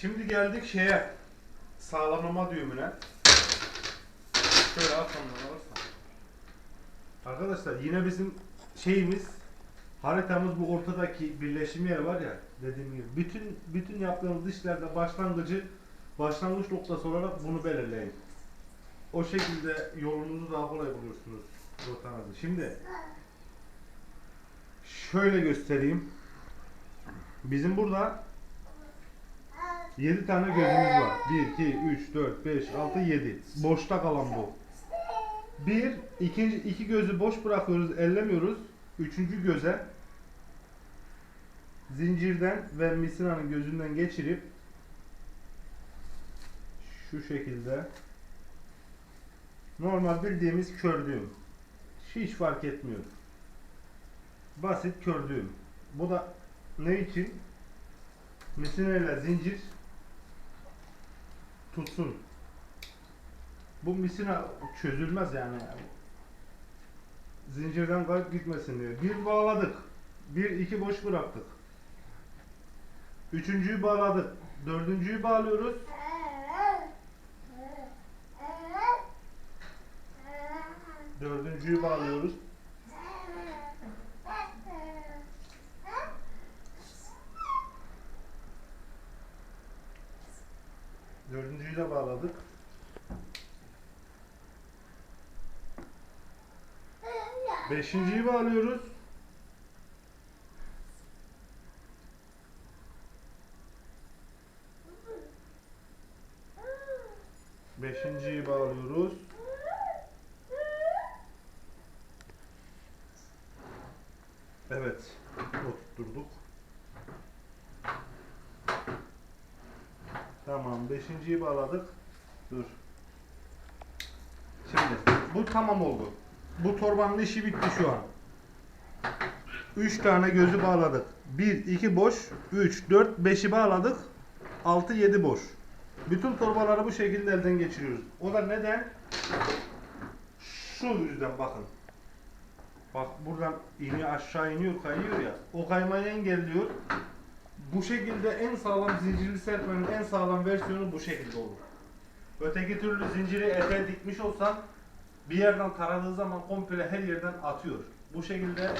Şimdi geldik şeye sağlamlama düğümüne. Şöyle arkamdan alırsan. Arkadaşlar yine bizim şeyimiz haritamız bu ortadaki birleşim yer var ya dediğim gibi bütün bütün yaptığımız işlerde başlangıcı başlangıç noktası olarak bunu belirleyin. O şekilde yolunuzu daha kolay bulursunuz rotanızı. Şimdi şöyle göstereyim. Bizim burada 7 tane gözümüz var. 1, 2, 3, 4, 5, 6, 7. Boşta kalan bu. Bir, ikinci, iki gözü boş bırakıyoruz, ellemiyoruz. Üçüncü göze zincirden ve misinanın gözünden geçirip şu şekilde normal bildiğimiz kör düğüm. Hiç fark etmiyor. Basit kör düğüm. Bu da ne için? Misina ile zincir tutsun. Bu misina çözülmez yani. Zincirden kayıp gitmesin diye. Bir bağladık. Bir iki boş bıraktık. Üçüncüyü bağladık. Dördüncüyü bağlıyoruz. Dördüncüyü bağlıyoruz. Dördüncüyü de bağladık. Beşinciyi bağlıyoruz. Beşinciyi bağlıyoruz. Evet. Oturtturduk. Tamam. Beşinciyi bağladık. Dur. Şimdi bu tamam oldu. Bu torbanın işi bitti şu an. 3 tane gözü bağladık. 1, 2 boş, 3, 4, 5'i bağladık. 6, 7 boş. Bütün torbaları bu şekilde elden geçiriyoruz. O da neden? Şu yüzden bakın. Bak buradan iniyor aşağı iniyor kayıyor ya. O kaymayı engelliyor. Bu şekilde en sağlam zincirli serpmenin en sağlam versiyonu bu şekilde olur. Öteki türlü zinciri ete dikmiş olsan bir yerden taradığı zaman komple her yerden atıyor. Bu şekilde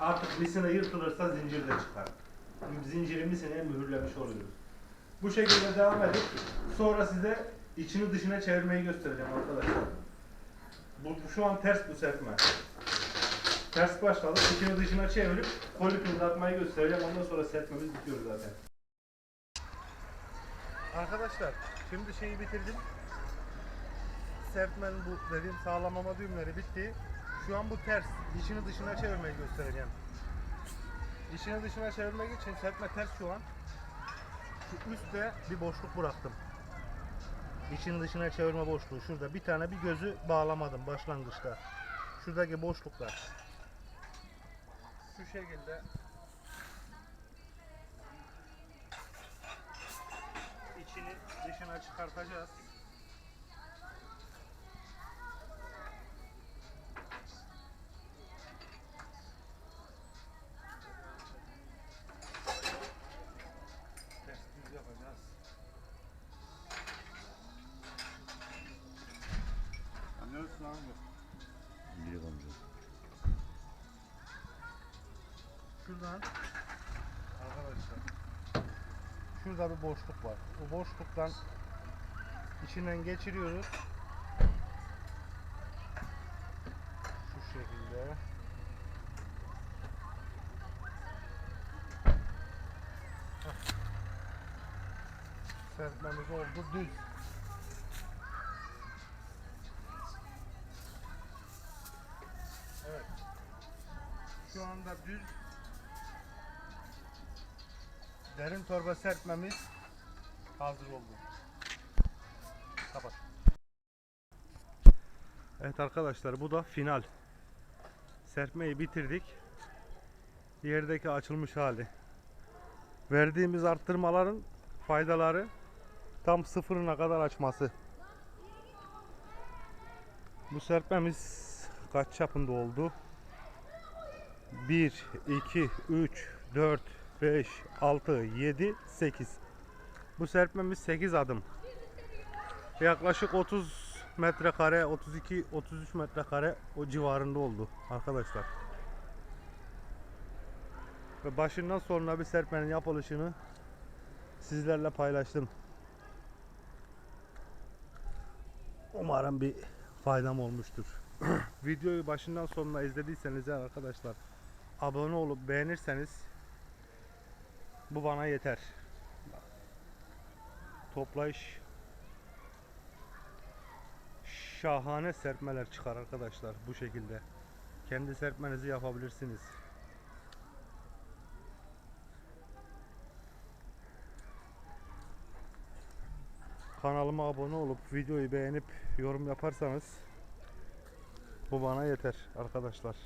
artık misine yırtılırsa zincir de çıkar. Zinciri misineye mühürlemiş oluyoruz. Bu şekilde devam edip sonra size içini dışına çevirmeyi göstereceğim arkadaşlar. Bu şu an ters bu serpme. Ters başladık. İçini dışına çevirip koli kızartmayı göstereceğim. Ondan sonra serpmemiz bitiyor zaten. Arkadaşlar şimdi şeyi bitirdim. Serpmenin bu dediğim sağlamama düğümleri bitti. Şu an bu ters. İçini dışına çevirmeyi göstereceğim. İçini dışına çevirmek için serpme ters şu an. Şu üstte bir boşluk bıraktım. İçini dışına çevirme boşluğu şurada. Bir tane bir gözü bağlamadım başlangıçta. Şuradaki boşluklar. Şu şekilde içini dışına çıkartacağız. Şuradan arkadaşlar şurada bir boşluk var. O boşluktan içinden geçiriyoruz. Şu şekilde. Serpmemiz oldu düz. Evet. Şu anda düz Derin torba serpmemiz hazır oldu. Kapat. Evet arkadaşlar bu da final. Serpmeyi bitirdik. Yerdeki açılmış hali. Verdiğimiz arttırmaların faydaları tam sıfırına kadar açması. Bu serpmemiz kaç çapında oldu? 1, 2, 3, 4, 5, 6, 7, 8. Bu serpmemiz 8 adım. Yaklaşık 30 metrekare, 32 33 metrekare o civarında oldu arkadaşlar. Ve başından sonuna bir serpmenin yapılışını sizlerle paylaştım. Umarım bir faydam olmuştur. Videoyu başından sonuna izlediyseniz arkadaşlar abone olup beğenirseniz bu bana yeter. Toplayış şahane serpmeler çıkar arkadaşlar bu şekilde. Kendi serpmenizi yapabilirsiniz. Kanalıma abone olup videoyu beğenip yorum yaparsanız bu bana yeter arkadaşlar.